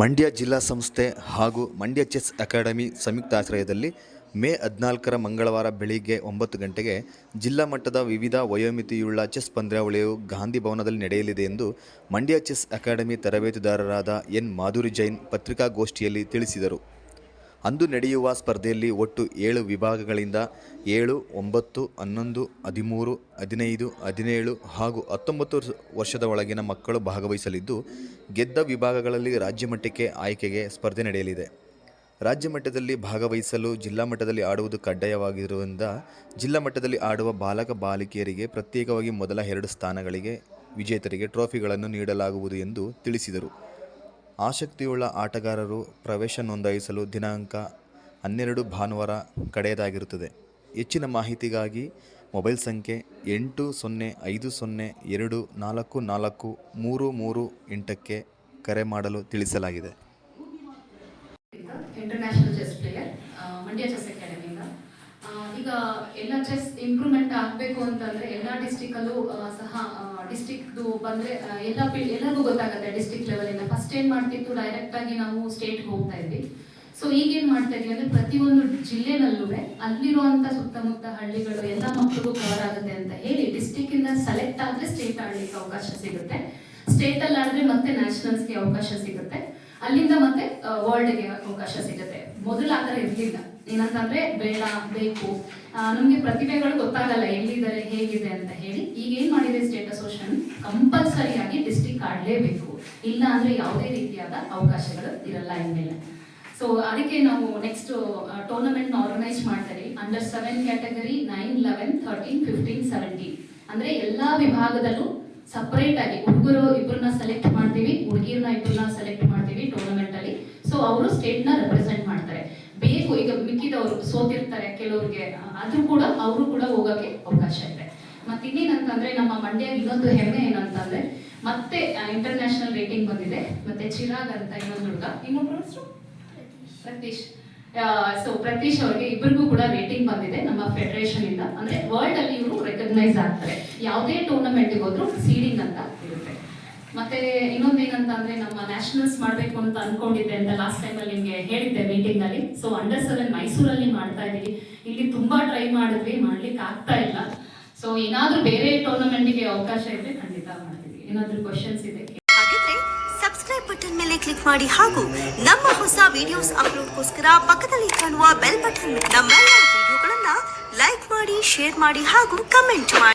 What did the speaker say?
ಮಂಡ್ಯ ಜಿಲ್ಲಾ ಸಂಸ್ಥೆ ಹಾಗೂ ಮಂಡ್ಯ ಚೆಸ್ ಅಕಾಡೆಮಿ ಸಂಯುಕ್ತ ಆಶ್ರಯದಲ್ಲಿ ಮೇ ಹದಿನಾಲ್ಕರ ಮಂಗಳವಾರ ಬೆಳಿಗ್ಗೆ ಒಂಬತ್ತು ಗಂಟೆಗೆ ಜಿಲ್ಲಾ ಮಟ್ಟದ ವಿವಿಧ ವಯೋಮಿತಿಯುಳ್ಳ ಚೆಸ್ ಪಂದ್ಯಾವಳಿಯು ಗಾಂಧಿ ಭವನದಲ್ಲಿ ನಡೆಯಲಿದೆ ಎಂದು ಮಂಡ್ಯ ಚೆಸ್ ಅಕಾಡೆಮಿ ತರಬೇತುದಾರರಾದ ಎನ್ ಮಾಧುರಿ ಜೈನ್ ಪತ್ರಿಕಾಗೋಷ್ಠಿಯಲ್ಲಿ ತಿಳಿಸಿದರು. ಅಂದು ನಡೆಯುವ ಸ್ಪರ್ಧೆಯಲ್ಲಿ ಒಟ್ಟು ಏಳು ವಿಭಾಗಗಳಿಂದ ಏಳು, ಒಂಬತ್ತು, ಹನ್ನೊಂದು, ಹದಿಮೂರು, ಹದಿನೈದು, ಹದಿನೇಳು ಹಾಗೂ ಹತ್ತೊಂಬತ್ತು ವರ್ಷದ ಒಳಗಿನ ಮಕ್ಕಳು ಭಾಗವಹಿಸಲಿದ್ದು, ಗೆದ್ದ ವಿಭಾಗಗಳಲ್ಲಿ ರಾಜ್ಯ ಮಟ್ಟಕ್ಕೆ ಆಯ್ಕೆಗೆ ಸ್ಪರ್ಧೆ ನಡೆಯಲಿದೆ. ರಾಜ್ಯ ಮಟ್ಟದಲ್ಲಿ ಭಾಗವಹಿಸಲು ಜಿಲ್ಲಾ ಮಟ್ಟದಲ್ಲಿ ಆಡುವುದು ಕಡ್ಡಾಯವಾಗಿರುವುದರಿಂದ, ಜಿಲ್ಲಾ ಮಟ್ಟದಲ್ಲಿ ಆಡುವ ಬಾಲಕ ಬಾಲಿಕೆಯರಿಗೆ ಪ್ರತ್ಯೇಕವಾಗಿ ಮೊದಲ ಎರಡು ಸ್ಥಾನಗಳಿಗೆ ವಿಜೇತರಿಗೆ ಟ್ರೋಫಿಗಳನ್ನು ನೀಡಲಾಗುವುದು ಎಂದು ತಿಳಿಸಿದರು. ಆಸಕ್ತಿಯುಳ್ಳ ಆಟಗಾರರು ಪ್ರವೇಶ ನೋಂದಾಯಿಸಲು ದಿನಾಂಕ ಹನ್ನೆರಡು ಭಾನುವಾರ ಕಡೆಯದಾಗಿರುತ್ತದೆ. ಹೆಚ್ಚಿನ ಮಾಹಿತಿಗಾಗಿ ಮೊಬೈಲ್ ಸಂಖ್ಯೆ ಎಂಟು ಸೊನ್ನೆ ಐದು ಸೊನ್ನೆ ಎರಡು ನಾಲ್ಕು ನಾಲ್ಕು ಮೂರು ಮೂರು ಎಂಟಕ್ಕೆ ಕರೆ ಮಾಡಲು ತಿಳಿಸಲಾಗಿದೆ. International chess player Mandya chess ಅಕಾಡೆಮಿಯಿಂದ ಆ, ಈಗ ಎಲ್ಲ ಚೆಸ್ ಇಂಪ್ರೂವ್ಮೆಂಟ್ ಆಗಬೇಕು ಅಂತಂದ್ರೆ ಎಲ್ಲ ಡಿಸ್ಟಿಕಲ್ಲೂ ಸಹ ಡಿಸ್ಟಿಕ್ ಬಂದ್ರೆ ಎಲ್ಲ ಎಲ್ಲರಿಗೂ ಗೊತ್ತಾಗುತ್ತೆ ಡಿಸ್ಟಿಕ್ ಲೆವೆಲಿಂದ ಫಸ್ಟ್ ಏನ್ ಮಾಡ್ತಿತ್ತು ಡೈರೆಕ್ಟ್ ಆಗಿ ನಾವು ಸ್ಟೇಟ್ಗೆ ಹೋಗ್ತಾ ಇದ್ವಿ. ಸೊ ಈಗ ಏನ್ ಮಾಡ್ತಾ ಇದ್ವಿ ಅಂದ್ರೆ ಪ್ರತಿಯೊಂದು ಜಿಲ್ಲೆನಲ್ಲೂ ಅಲ್ಲಿರುವಂತ ಸುತ್ತಮುತ್ತ ಹಳ್ಳಿಗಳು ಎಲ್ಲ ಮಕ್ಕಳಿಗೂ ಕವರ್ ಆಗುತ್ತೆ ಅಂತ ಹೇಳಿ ಡಿಸ್ಟಿಕ್ ಇಂದ ಸೆಲೆಕ್ಟ್ ಆದ್ರೆ ಸ್ಟೇಟ್ ಆಡ್ಲಿಕ್ಕೆ ಅವಕಾಶ ಸಿಗುತ್ತೆ. ಸ್ಟೇಟ್ ಅಲ್ಲಿ ಆಡಿದ್ರೆ ಮತ್ತೆ ನ್ಯಾಷನಲ್ಸ್ಗೆ ಅವಕಾಶ ಸಿಗುತ್ತೆ. ಅಲ್ಲಿಂದ ಮತ್ತೆ ವರ್ಲ್ಡ್ಗೆ ಅವಕಾಶ ಸಿಗುತ್ತೆ. ಮೊದಲು ಆ ಥರ ಇರ್ಲಿಲ್ಲ. ಏನಂತಂದ್ರೆ ಬೇಡ, ಬೇಕು. ನಮ್ಗೆ ಪ್ರತಿಭೆಗಳು ಗೊತ್ತಾಗಲ್ಲ ಎಲ್ಲಿದ್ದಾರೆ, ಹೇಗಿದೆ ಅಂತ ಹೇಳಿ. ಈಗ ಏನ್ ಮಾಡಿದೆ ಸ್ಟೇಟ್ ಅಸೋಸಿಯೇಷನ್ ಕಂಪಲ್ಸರಿ ಆಗಿ ಡಿಸ್ಟಿಕ್ ಆಡ್ಲೇಬೇಕು ಇಲ್ಲ ಅಂದ್ರೆ ಯಾವುದೇ ರೀತಿಯಾದ ಅವಕಾಶಗಳು ಇರಲ್ಲ ಇನ್ಮೇಲೆ ಸೊ ಅದಕ್ಕೆ ನಾವು ನೆಕ್ಸ್ಟ್ ಟೂರ್ನಮೆಂಟ್ ಆರ್ಗನೈಸ್ ಮಾಡ್ತಾರೆ under seven category nine eleven thirteen fifteen seventeen ಅಂದ್ರೆ ಎಲ್ಲಾ ವಿಭಾಗದಲ್ಲೂ ಸಪರೇಟ್ ಆಗಿ ಹುಡುಗರು ಇಬ್ಬರನ್ನ ಸೆಲೆಕ್ಟ್ ಮಾಡ್ತೀವಿ, ಹುಡುಗಿರ್ನ ಇಬ್ಬರನ್ನ ಸೆಲೆಕ್ಟ್ ಮಾಡ್ತೀವಿ ಟೂರ್ನಮೆಂಟ್ ಅಲ್ಲಿ. ಸೊ ಅವರು ಸ್ಟೇಟ್ನ ರೆಪ್ರೆಸೆಂಟ್ ಮಾಡ್ತಾರೆ. ಬೇಕು. ಈಗ ಮಿಕ್ಕಿದವರು ಸೋತಿರ್ತಾರೆ, ಕೆಲವ್ರಿಗೆ ಆದ್ರೂ ಕೂಡ ಅವರು ಕೂಡ ಹೋಗಕ್ಕೆ ಅವಕಾಶ ಇದೆ. ಮತ್ತೆ ಇನ್ನೇನಂತಂದ್ರೆ ನಮ್ಮ ಮಂಡ್ಯ ಇನ್ನೊಂದು ಹೆಮ್ಮೆ ಏನಂತಂದ್ರೆ ಮತ್ತೆ ಇಂಟರ್ನ್ಯಾಷನಲ್ ರೇಟಿಂಗ್ ಬಂದಿದೆ. ಮತ್ತೆ ಚಿರಾಗ್ ಅಂತ ಇನ್ನೊಂದು ಹುಡುಗ, ಇನ್ನೊಬ್ರು ಹೆಸರು? ಪ್ರತೀಶ್. ಸೊ ಪ್ರತೀಶ್ ಅವರಿಗೆ ಇಬ್ಬರಿಗೂ ಕೂಡ ರೇಟಿಂಗ್ ಬಂದಿದೆ ನಮ್ಮ ಫೆಡರೇಷನ್ ಇಂದ. ಅಂದ್ರೆ ವರ್ಲ್ಡ್ ಅಲ್ಲಿ ಇವರು ರೆಕಗ್ನೈಸ್ ಆಗ್ತಾರೆ. ಯಾವುದೇ ಟೂರ್ನಮೆಂಟ್ ಹೋದ್ರು ಸೀಡಿಂಗ್ ಅಂತ ಇರುತ್ತೆ. ಮತ್ತೆ ಇನ್ನೊಂದೇನಂತ ಅಂದ್ರೆ ನಮ್ಮ ನ್ಯಾಷನಲ್ಸ್ ಮಾಡ್ಬೇಕು ಅಂತ ಅನ್ಕೊಂಡಿದ್ದೆ ಅಂತ ಲಾಸ್ಟ್ ಟೈಮ್ ಅಲ್ಲಿ ನಿಮ್ಗೆ ಹೇಳಿದ್ದೆ ಮೀಟಿಂಗ್ ಅಲ್ಲಿ. ಸೊ ಅಂಡರ್ ಸೆವೆನ್ ಮೈಸೂರಲ್ಲಿ ಮಾಡ್ತಾ ಇದೀವಿ ಇಲ್ಲಿ ತುಂಬಾ ಟ್ರೈ ಮಾಡಿದ್ವಿ ಮಾಡ್ಲಿಕ್ಕೆ ಆಗ್ತಾ ಇಲ್ಲ. ಸೊ ಏನಾದ್ರೂ ಬೇರೆ ಟೂರ್ನಮೆಂಟ್ಗೆ ಅವಕಾಶ ಇದ್ರೆ ಖಂಡಿತ ಮಾಡ್ತೀವಿ. ಏನಾದ್ರೂ ಕ್ವಶನ್ಸ್ ಇದೆ ಹಾಗಿದ್ರೆ ಸಬ್ಸ್ಕ್ರೈಬ್ ಬಟನ್ ಮೇಲೆ ಕ್ಲಿಕ್ ಮಾಡಿ ಹಾಗೂ ನಮ್ಮ ಹೊಸ ವಿಡಿಯೋಸ್ ಅಪ್ಲೋಡ್ಗೋಸ್ಕರ ಪಕ್ಕದಲ್ಲಿ ಕಾಣುವ ಬೆಲ್ ಬಟನ್ ನಮ್ಮೆಲ್ಲ ವಿಡಿಯೋಗಳನ್ನ ಲೈಕ್ ಮಾಡಿ ಶೇರ್ ಮಾಡಿ ಹಾಗೂ ಕಮೆಂಟ್ ಮಾಡಿ.